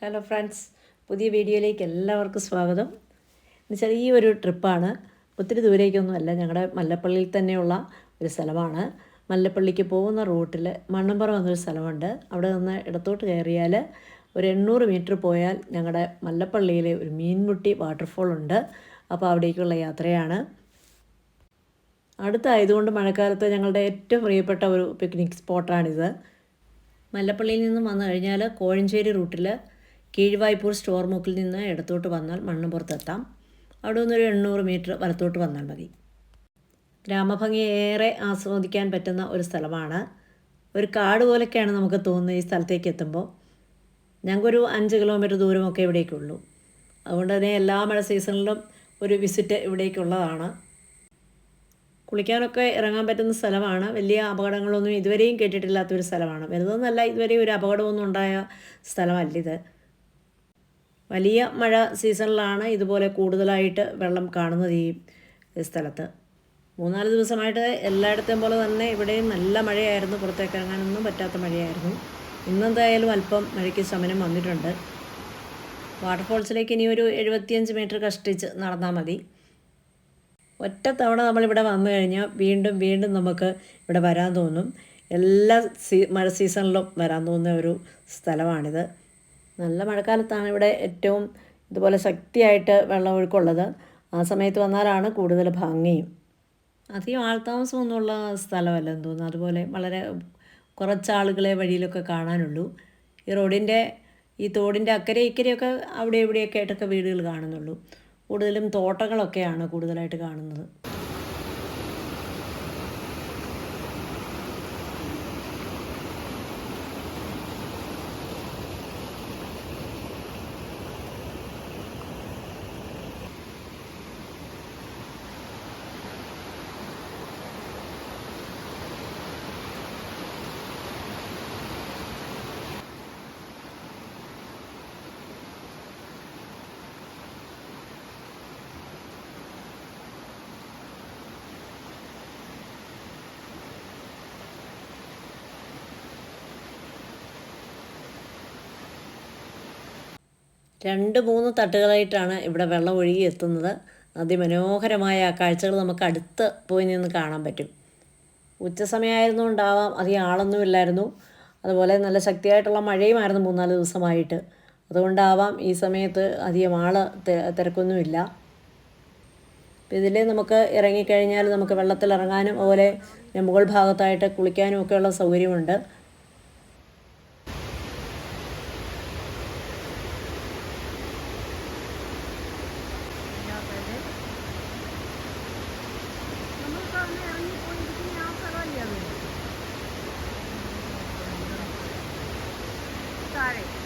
Hello friends പുതിയ വീഡിയോയിലേക്ക് എല്ലാവർക്കും സ്വാഗതം. എന്നുവെച്ചാൽ ഈ ഒരു ട്രിപ്പാണ്. ഒത്തിരി ദൂരേക്കൊന്നുമല്ല ഞങ്ങളുടെ മല്ലപ്പള്ളിയിൽ തന്നെയുള്ള ഒരു സ്ഥലമാണ്. മല്ലപ്പള്ളിക്ക് പോകുന്ന റൂട്ടിൽ മണ്ണമ്പുറം എന്നൊരു സ്ഥലമുണ്ട്. അവിടെ നിന്ന് ഇടത്തോട്ട് കയറിയാൽ ഒരു എണ്ണൂറ് മീറ്റർ പോയാൽ ഞങ്ങളുടെ മല്ലപ്പള്ളിയിലെ ഒരു മീൻമുട്ടി വാട്ടർഫോൾ ഉണ്ട്. അപ്പോൾ അവിടേക്കുള്ള യാത്രയാണ്. അടുത്തായതുകൊണ്ട് മഴക്കാലത്ത് ഞങ്ങളുടെ ഏറ്റവും പ്രിയപ്പെട്ട ഒരു പിക്നിക് സ്പോട്ടാണിത് മല്ലപ്പള്ളിയിൽ നിന്നും വന്നു കഴിഞ്ഞാൽ കോഴഞ്ചേരി റൂട്ടിൽ കീഴ്വായ്പൂർ സ്റ്റോർ മുക്കിൽ നിന്ന് ഇടത്തോട്ട് വന്നാൽ മണ്ണുപുറത്തെത്താം അവിടെ നിന്നൊരു എണ്ണൂറ് മീറ്റർ വലത്തോട്ട് വന്നാൽ മതി. ഗ്രാമഭംഗി ഏറെ ആസ്വദിക്കാൻ പറ്റുന്ന ഒരു സ്ഥലമാണ്. ഒരു കാട് പോലൊക്കെയാണ് നമുക്ക് തോന്നുന്നത് ഈ സ്ഥലത്തേക്ക് എത്തുമ്പോൾ. ഞങ്ങൾക്കൊരു അഞ്ച് കിലോമീറ്റർ ദൂരമൊക്കെ ഇവിടേക്കുള്ളൂ. അതുകൊണ്ട് തന്നെ എല്ലാ മഴ സീസണിലും ഒരു വിസിറ്റ് ഇവിടേക്കുള്ളതാണ്. കുളിക്കാനൊക്കെ ഇറങ്ങാൻ പറ്റുന്ന സ്ഥലമാണ്. വലിയ അപകടങ്ങളൊന്നും ഇതുവരെയും കേട്ടിട്ടില്ലാത്തൊരു സ്ഥലമാണ്. വലുതൊന്നല്ല ഇതുവരെയും ഒരു അപകടമൊന്നും ഉണ്ടായ സ്ഥലമല്ലിത് വലിയ മഴ സീസണിലാണ് ഇതുപോലെ കൂടുതലായിട്ട് വെള്ളം കാണുന്നത് ഈ സ്ഥലത്ത്. മൂന്നാൽ ദിവസമായിട്ട് എല്ലായിടത്തെയും പോലെ തന്നെ ഇവിടെയും നല്ല മഴയായിരുന്നു. പുറത്തേക്ക് ഇറങ്ങാനൊന്നും പറ്റാത്ത മഴയായിരുന്നു. ഇന്നെന്തായാലും അല്പം മഴയ്ക്ക് ശമനം വന്നിട്ടുണ്ട്. വാട്ടർഫോൾസിലേക്ക് ഇനി ഒരു എഴുപത്തിയഞ്ച് മീറ്റർ കഷ്ടിച്ച് നടന്നാൽ മതി. ഒറ്റ തവണ നമ്മളിവിടെ വന്നു കഴിഞ്ഞാൽ വീണ്ടും വീണ്ടും നമുക്ക് ഇവിടെ വരാൻ തോന്നും. എല്ലാ സീ മഴ സീസണിലും വരാൻ തോന്നുന്ന ഒരു സ്ഥലമാണിത്. നല്ല മഴക്കാലത്താണ് ഇവിടെ ഏറ്റവും ഇതുപോലെ ശക്തിയായിട്ട് വെള്ളമൊഴുക്കുള്ളത്. ആ സമയത്ത് വന്നാലാണ് കൂടുതൽ ഭംഗിയും. അധികം ആൾത്താമസമൊന്നുമുള്ള സ്ഥലമല്ലെന്ന് തോന്നുന്നു. അതുപോലെ വളരെ കുറച്ച് ആളുകളെ വഴിയിലൊക്കെ കാണാനുള്ളൂ. ഈ റോഡിന്റെ ഈ തോടിന്റെ അക്കരെ ഇക്കരെയൊക്കെ അവിടെ ഇവിടെയൊക്കെ ആയിട്ടൊക്കെ വീടുകൾ കാണുന്നുള്ളൂ. കൂടുതലും തോട്ടങ്ങളൊക്കെയാണ് കൂടുതലായിട്ട് കാണുന്നത്. രണ്ട് മൂന്ന് തട്ടുകളായിട്ടാണ് ഇവിടെ വെള്ളം ഒഴുകി എത്തുന്നത്. അതിമനോഹരമായ ആ കാഴ്ചകൾ നമുക്ക് അടുത്ത് പോയി നിന്ന് കാണാൻ പറ്റും. ഉച്ച സമയമായിരുന്നുകൊണ്ടാവാം അധികം ആളൊന്നുമില്ലായിരുന്നു അതുപോലെ നല്ല ശക്തിയായിട്ടുള്ള മഴയുമായിരുന്നു മൂന്നാൽ ദിവസമായിട്ട്. അതുകൊണ്ടാവാം ഈ സമയത്ത് അധികം ആൾ തിരക്കൊന്നുമില്ല. ഇതിൽ നമുക്ക് ഇറങ്ങിക്കഴിഞ്ഞാൽ നമുക്ക് വെള്ളത്തിൽ ഇറങ്ങാനും അതുപോലെ മുകൾ ഭാഗത്തായിട്ട് കുളിക്കാനും ഒക്കെയുള്ള സൗകര്യമുണ്ട്. right.